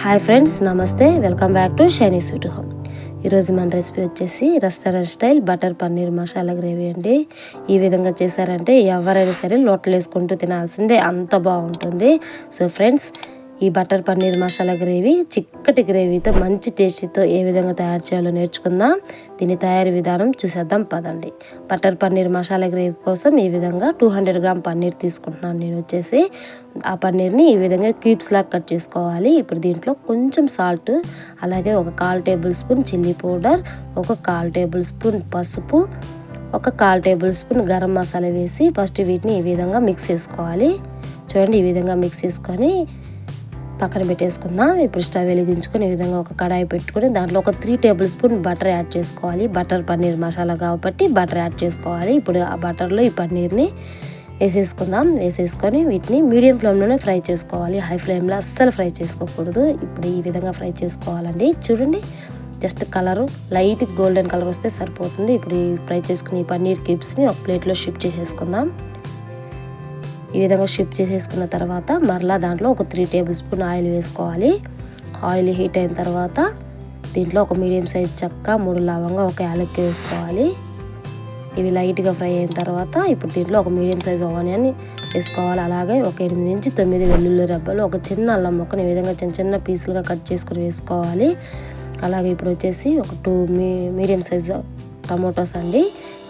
Hi friends నమస్తే. Welcome back to Shiny Sweet Home. ఈరోజు మన రెసిపీ వచ్చేసి restaurant style butter paneer masala gravy అండి. ఈ విధంగా చేశారంటే ఎవరైనా సరే లోట్లు వేసుకుంటూ తినాల్సిందే అంత బాగుంటుంది. సో ఫ్రెండ్స్ ఈ బటర్ పన్నీర్ మసాలా గ్రేవీ చిక్కటి గ్రేవీతో మంచి టేస్టీతో ఏ విధంగా తయారు చేయాలో నేర్చుకుందాం. దీని తయారీ విధానం చూసేద్దాం పదండి. బటర్ పన్నీర్ మసాలా గ్రేవీ కోసం ఈ విధంగా టూ హండ్రెడ్ గ్రామ్ పన్నీర్ తీసుకుంటున్నాను నేను వచ్చేసి. ఆ పన్నీర్ని ఈ విధంగా క్యూబ్స్ లాగా కట్ చేసుకోవాలి. ఇప్పుడు దీంట్లో కొంచెం సాల్ట్ అలాగే ఒక కాల్ టేబుల్ స్పూన్ చిల్లీ పౌడర్ ఒక కాల్ టేబుల్ స్పూన్ పసుపు ఒక కాల్ టేబుల్ స్పూన్ గరం మసాలా వేసి ఫస్ట్ వీటిని ఈ విధంగా మిక్స్ చేసుకోవాలి. చూడండి ఈ విధంగా మిక్స్ చేసుకొని పక్కన పెట్టేసుకుందాం. ఇప్పుడు స్టవ్ వెలిగించుకుని ఈ విధంగా ఒక కడాయి పెట్టుకొని దాంట్లో ఒక three tablespoon butter add చేసుకోవాలి. బటర్ పన్నీర్ మసాలా కాబట్టి బటర్ యాడ్ చేసుకోవాలి. ఇప్పుడు ఆ బటర్లో ఈ పన్నీర్ని వేసేసుకుందాం. వేసేసుకొని వీటిని మీడియం ఫ్లేమ్లోనే ఫ్రై చేసుకోవాలి. హై ఫ్లేమ్లో అస్సలు ఫ్రై చేసుకోకూడదు. ఇప్పుడు ఈ విధంగా ఫ్రై చేసుకోవాలండి. చూడండి just colour light golden colour వస్తే సరిపోతుంది. ఇప్పుడు ఈ ఫ్రై చేసుకుని ఈ పన్నీర్ క్యూబ్స్ని ఒక ప్లేట్లో షిఫ్ట్ చేసేసుకుందాం. ఈ విధంగా షిఫ్ట్ చేసేసుకున్న తర్వాత మరలా దాంట్లో ఒక త్రీ టేబుల్ స్పూన్ ఆయిల్ వేసుకోవాలి. ఆయిల్ హీట్ అయిన తర్వాత దీంట్లో ఒక మీడియం సైజ్ చెక్క మూడు లవంగా ఒక యాలక్కి వేసుకోవాలి. ఇవి లైట్గా ఫ్రై అయిన తర్వాత ఇప్పుడు దీంట్లో ఒక మీడియం సైజ్ ఆనియన్ వేసుకోవాలి. అలాగే ఒక ఎనిమిది నుంచి తొమ్మిది వెల్లుల్లి రెబ్బలు ఒక చిన్న అల్లం ముక్కని ఈ విధంగా చిన్న చిన్న పీసులుగా కట్ చేసుకుని వేసుకోవాలి. అలాగే ఇప్పుడు వచ్చేసి ఒక టూ మీ మీడియం సైజ్ టమోటోస్ అండి.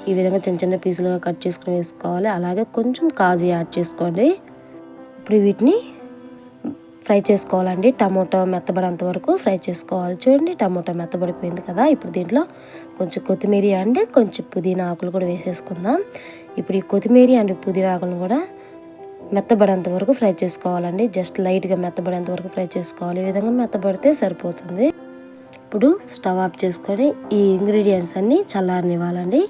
ఈ విధంగా చిన్న చిన్న పీసులుగా కట్ చేసుకుని వేసుకోవాలి. అలాగే కొంచెం కాజు యాడ్ చేసుకోండి. ఇప్పుడు వీటిని ఫ్రై చేసుకోవాలండి. టమోటా మెత్తబడేంత వరకు ఫ్రై చేసుకోవాలి. చూడండి టమోటా మెత్తబడిపోయింది కదా. ఇప్పుడు దీంట్లో కొంచెం కొత్తిమీర అండ్ కొంచెం పుదీనా ఆకులు కూడా వేసేసుకుందాం. ఇప్పుడు ఈ కొత్తిమీర అండ్ పుదీనా ఆకులను కూడా మెత్తబడేంత వరకు ఫ్రై చేసుకోవాలండి. జస్ట్ లైట్గా మెత్తబడేంత వరకు ఫ్రై చేసుకోవాలి. ఈ విధంగా మెత్తబడితే సరిపోతుంది. ఇప్పుడు స్టవ్ ఆఫ్ చేసుకొని ఈ ఇంగ్రీడియంట్స్ అన్నీ చల్లారనివ్వాలండి.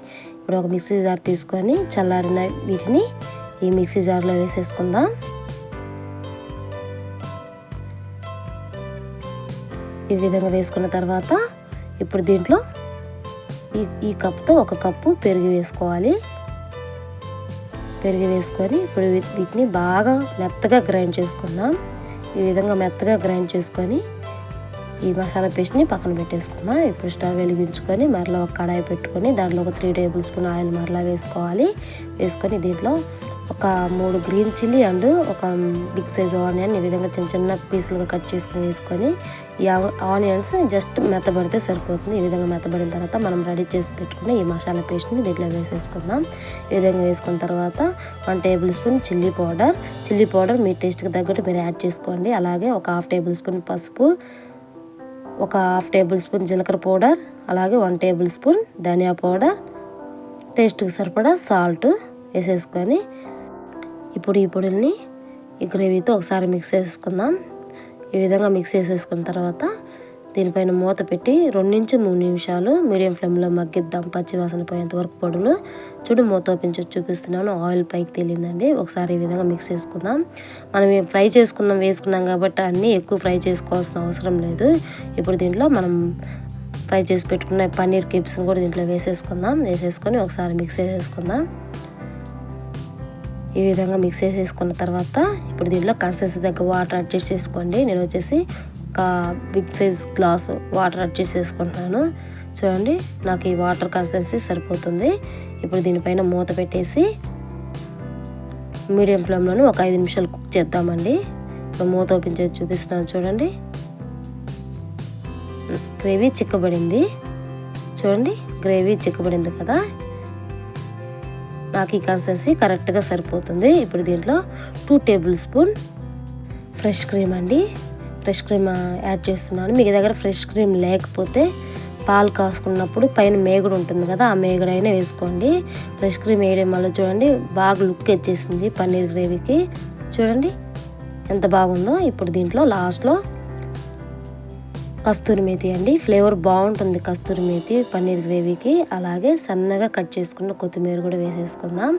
ఇప్పుడు ఒక మిక్సీ జార్ తీసుకొని చల్లారిన వీటిని ఈ మిక్సీ జార్లో వేసేసుకుందాం. ఈ విధంగా వేసుకున్న తర్వాత ఇప్పుడు దీంట్లో ఈ ఈ కప్తో ఒక కప్పు పెరుగు వేసుకోవాలి. పెరుగు వేసుకొని ఇప్పుడు వీటిని బాగా మెత్తగా గ్రైండ్ చేసుకుందాం. ఈ విధంగా మెత్తగా గ్రైండ్ చేసుకొని ఈ మసాలా పేస్ట్ని పక్కన పెట్టేసుకుందాం ఇప్పుడు స్టవ్ వెలిగించుకొని మరలా ఒక కడాయి పెట్టుకొని దాంట్లో ఒక త్రీ టేబుల్ స్పూన్ ఆయిల్ మరలా వేసుకోవాలి. వేసుకొని దీంట్లో ఒక మూడు గ్రీన్ చిల్లీ అండ్ ఒక బిగ్ సైజ్ ఆనియన్ ఈ విధంగా చిన్న చిన్న పీసులుగా కట్ చేసుకుని వేసుకొని ఈ ఆనియన్స్ జస్ట్ మెత్తబడితే సరిపోతుంది. ఈ విధంగా మెత్తబడిన తర్వాత మనం రెడీ చేసి పెట్టుకుని ఈ మసాలా పేస్ట్ని దీంట్లో వేసేసుకుందాం. ఈ విధంగా వేసుకున్న తర్వాత one tablespoon chilli powder. Chilli powder మీ టేస్ట్కి తగ్గట్టు మీరు యాడ్ చేసుకోండి. అలాగే ఒక హాఫ్ టేబుల్ స్పూన్ పసుపు ఒక హాఫ్ టేబుల్ స్పూన్ జీలకర్ర పౌడర్ అలాగే వన్ టేబుల్ స్పూన్ ధనియా పౌడర్ టేస్ట్కి సరిపడా సాల్ట్ వేసేసుకొని ఇప్పుడు ఈ పొడిని ఈ గ్రేవీతో ఒకసారి మిక్స్ చేసుకుందాం. ఈ విధంగా మిక్స్ చేసేసుకున్న తర్వాత దీనిపైన మూత పెట్టి రెండు నుంచి మూడు నిమిషాలు మీడియం ఫ్లేమ్లో మగ్గిద్దాం పచ్చివాసన పోయేంత వరకు పొడులు. చూడు మూత ఓపెన్ చేసి చూపిస్తున్నాను. ఆయిల్ పైకి తేలిందండి. ఒకసారి ఈ విధంగా మిక్స్ చేసుకుందాం. మనం ఫ్రై చేసుకున్నాం వేసుకున్నాం కాబట్టి అన్నీ ఎక్కువ ఫ్రై చేసుకోవాల్సిన అవసరం లేదు. ఇప్పుడు దీంట్లో మనం ఫ్రై చేసి పెట్టుకున్న పన్నీర్ క్యూబ్స్ని కూడా దీంట్లో వేసేసుకుందాం. వేసేసుకొని ఒకసారి మిక్స్ చేసేసుకుందాం. ఈ విధంగా మిక్స్ చేసేసుకున్న తర్వాత ఇప్పుడు దీంట్లో కన్సిస్టెన్సీ దగ్గర వాటర్ అడ్జస్ట్ చేసుకోండి నేను వచ్చేసి ఒక big size glass water adjust చేసుకుంటున్నాను చూడండి నాకు ఈ వాటర్ కన్సిస్టెన్సీ సరిపోతుంది. ఇప్పుడు దీనిపైన మూత పెట్టేసి మీడియం ఫ్లేమ్లోనే ఒక ఐదు నిమిషాలు కుక్ చేద్దామండి. ఇప్పుడు మూత ఓపెన్ చేసి చూపిస్తున్నాను చూడండి. గ్రేవీ చిక్కబడింది. చూడండి గ్రేవీ చిక్కబడింది కదా. నాకు ఈ కన్సిస్టెన్సీ కరెక్ట్గా సరిపోతుంది. ఇప్పుడు దీంట్లో two tablespoon fresh cream అండి. ఫ్రెష్ క్రీమ్ యాడ్ చేస్తున్నాను. మీ దగ్గర ఫ్రెష్ క్రీమ్ లేకపోతే పాలు కాసుకున్నప్పుడు పైన మేగుడు ఉంటుంది కదా ఆ మేగుడైనా వేసుకోండి. ఫ్రెష్ క్రీమ్ వేయడం వల్ల చూడండి బాగా లుక్ వచ్చేసింది పన్నీర్ గ్రేవీకి. చూడండి ఎంత బాగుందో. ఇప్పుడు దీంట్లో లాస్ట్లో కస్తూరి మేతి అండి. ఫ్లేవర్ బాగుంటుంది కస్తూరి మేతి పన్నీర్ గ్రేవీకి. అలాగే సన్నగా కట్ చేసుకున్న కొత్తిమీర కూడా వేసేసుకుందాం.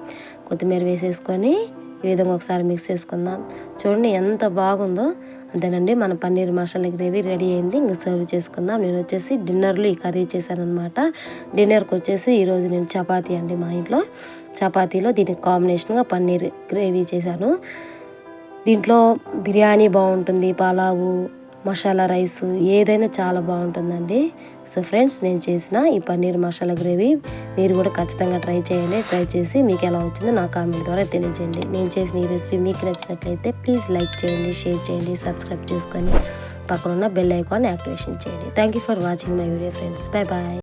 కొత్తిమీర వేసేసుకొని ఈ విధంగా ఒకసారి మిక్స్ చేసుకుందాం. చూడండి ఎంత బాగుందో. అంతేనండి మన పన్నీర్ మసాలా గ్రేవీ రెడీ అయింది. ఇంకా సర్వ్ చేసుకుందాం. నేను వచ్చేసి డిన్నర్లో ఈ కర్రీ చేశానమాట డిన్నర్కి వచ్చేసి ఈరోజు నేను చపాతీ అండి మా ఇంట్లో. చపాతీలో దీనికి కాంబినేషన్గా పన్నీర్ గ్రేవీ చేశాను. దీంట్లో బిర్యానీ బాగుంటుంది పలావు మసాలా రైస్ ఏదైనా చాలా బాగుంటుందండి. సో ఫ్రెండ్స్ నేను చేసిన ఈ పన్నీర్ మసాలా గ్రేవీ మీరు కూడా ఖచ్చితంగా ట్రై చేయండి. ట్రై చేసి మీకు ఎలా వచ్చిందో నా కామెంట్ ద్వారా తెలియజేయండి. నేను చేసిన ఈ రెసిపీ మీకు నచ్చినట్లయితే ప్లీజ్ లైక్ చేయండి షేర్ చేయండి సబ్స్క్రైబ్ చేసుకొని పక్కనున్న బెల్ ఐకాన్ యాక్టివేషన్ చేయండి. Thank you for watching my video friends. Bye bye.